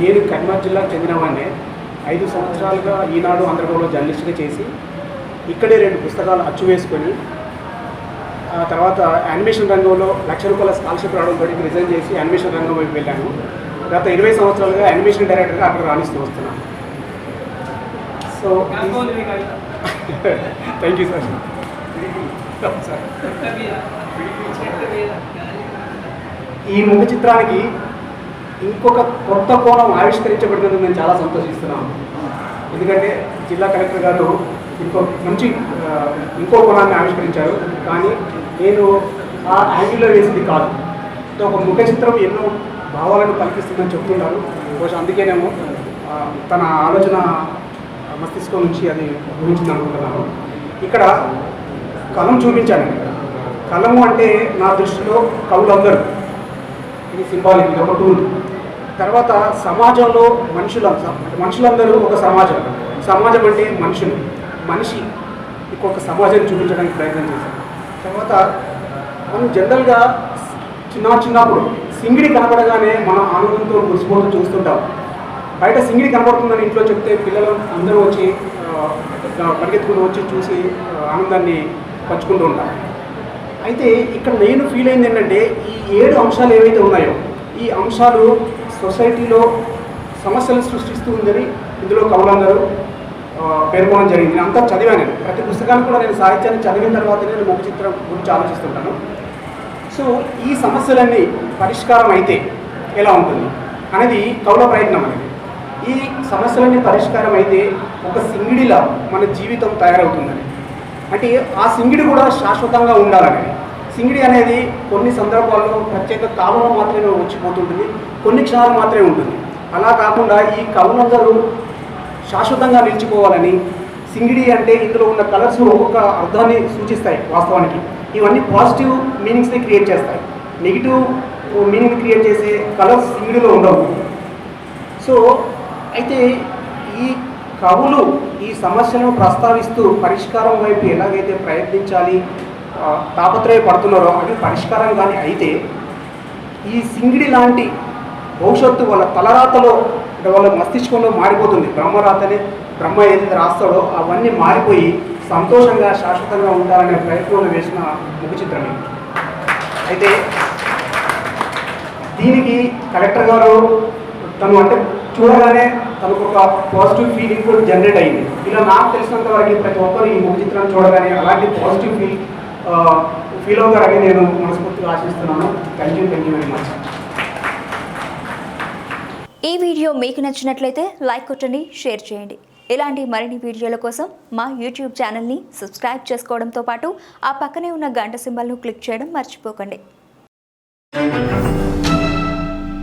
నేను కర్నూలు జిల్లాకు చెందినవాడినే. ఐదు సంవత్సరాలుగా ఈనాడు ఆంధ్రప్రదేశ్లో జర్నలిస్ట్గా చేసి ఇక్కడే రెండు పుస్తకాలు అచ్చు వేసుకొని ఆ తర్వాత యానిమేషన్ రంగంలో లక్ష రూపాయల స్కాలర్షిప్ రావడం తోటి రిజైన్ చేసి యానిమేషన్ రంగం వైపు వెళ్ళాను. గత ఇరవై సంవత్సరాలుగా యానిమేషన్ డైరెక్టర్గా అక్కడ రాణిస్తూ వస్తున్నాను. So thank you sir sir ఈ ముఖ చిత్రానికి ఇంకొక కొత్త కోణం ఆవిష్కరించబడినందుకు నేను చాలా సంతోషిస్తున్నాను. ఎందుకంటే జిల్లా కలెక్టర్ గారు ఇంకో మంచి ఇంకో కోణాన్ని ఆవిష్కరించారు. కానీ నేను ఆ యాంగిల్లో వేసింది కాదు. ఒక ముఖ చిత్రం ఎన్నో భావాలను పలికిస్తుందని చెప్తున్నారు బహుశా అందుకేనేమో తన ఆలోచన మస్తిష్కం నుంచి అది ఊహించింది అనుకుంటున్నాను. ఇక్కడ కలం చూపించాను. కలము అంటే నా దృష్టిలో కవులందరూ. ఇది సింబాలిక్ ఇది ఒక టూల్ తర్వాత సమాజంలో మనుషుల మనుషులందరూ ఒక సమాజం. సమాజం అంటే మనుషులు మనిషి ఇంకొక సమాజాన్ని చూపించడానికి ప్రయత్నం చేశాను తర్వాత మనం జనరల్గా చిన్న చిన్నప్పుడు సింగిడి కనపడగానే మనం ఆనందంతో మురిసిపోతూ చూస్తుంటాం. బయట సింగిడి కనపడుతుందని ఇంట్లో చెప్తే పిల్లలు అందరూ వచ్చి పరిగెత్తుకుని వచ్చి చూసి ఆనందాన్ని పంచుకుంటూ ఉంటారు. అయితే ఇక్కడ నేను ఫీల్ అయింది ఏంటంటే ఈ ఏడు అంశాలు ఏవైతే ఉన్నాయో ఈ అంశాలు సొసైటీలో సమస్యలు సృష్టిస్తూ ఉందని ఇందులో కవులందరూ ఆ, పేర్కొనడం జరిగింది. నేను అంతా చదివాను నేను. ప్రతి పుస్తకాన్ని కూడా నేను సాహిత్యాన్ని చదివిన తర్వాత నేను ముఖ చిత్రం గురించి ఆలోచిస్తుంటాను. సో ఈ సమస్యలన్నీ పరిష్కారం అయితే ఎలా ఉంటుంది అనేది కవుల ప్రయత్నం అనేది. ఈ సమస్యలన్నీ పరిష్కారం అయితే ఒక సింగిడిలా మన జీవితం తయారవుతుందని. అంటే ఆ సింగిడి కూడా శాశ్వతంగా ఉండాలని సింగిడి అనేది కొన్ని సందర్భాల్లో ప్రత్యేక కాలంలో మాత్రమే వచ్చిపోతుంటుంది కొన్ని క్షణాలు మాత్రమే ఉంటుంది. అలా కాకుండా ఈ కవులందరూ శాశ్వతంగా నిలిచిపోవాలని సింగిడి అంటే ఇందులో ఉన్న కలర్స్ ఒక్కొక్క అర్థాన్ని సూచిస్తాయి వాస్తవానికి. ఇవన్నీ పాజిటివ్ మీనింగ్స్ని క్రియేట్ చేస్తాయి. నెగిటివ్ మీనింగ్ క్రియేట్ చేసే కలర్స్ సింగిడిలో ఉండవు. సో అయితే ఈ కవులు ఈ సమస్యను ప్రస్తావిస్తూ పరిష్కారం వైపు ఎలాగైతే ప్రయత్నించాలి తాపత్రయపడుతున్నారో అది పరిష్కారం కానీ అయితే ఈ సింగిడి లాంటి భవిష్యత్తు వాళ్ళ తలరాతలో అంటే వాళ్ళ మస్తిష్కంలో మారిపోతుంది. బ్రహ్మరాతనే బ్రహ్మ ఏదైతే రాస్తాడో అవన్నీ మారిపోయి సంతోషంగా శాశ్వతంగా ఉండాలనే ప్రయత్నంలో వేసిన ముఖ చిత్రమే అయితే దీనికి కలెక్టర్ గారు తను అంటే చూడగానే తనకు ఒక పాజిటివ్ ఫీలింగ్ కూడా జనరేట్ అయింది. ఇలా నాకు తెలిసినంత వరకు ప్రతి ఒక్కరు ఈ ముఖ చిత్రాన్ని చూడగానే అలాంటి పాజిటివ్ ఫీల్ ఫీల్ అవుతారని నేను మనస్ఫూర్తిగా ఆశిస్తున్నాను. Thank you thank you very much ఈ వీడియో మీకు నచ్చినట్లయితే లైక్ కొట్టండి షేర్ చేయండి. ఇలాంటి మరిన్ని వీడియోల కోసం మా యూట్యూబ్ ఛానల్ని సబ్స్క్రైబ్ చేసుకోవడంతో పాటు ఆ పక్కనే ఉన్న గంట సింబల్ను క్లిక్ చేయడం మర్చిపోకండి.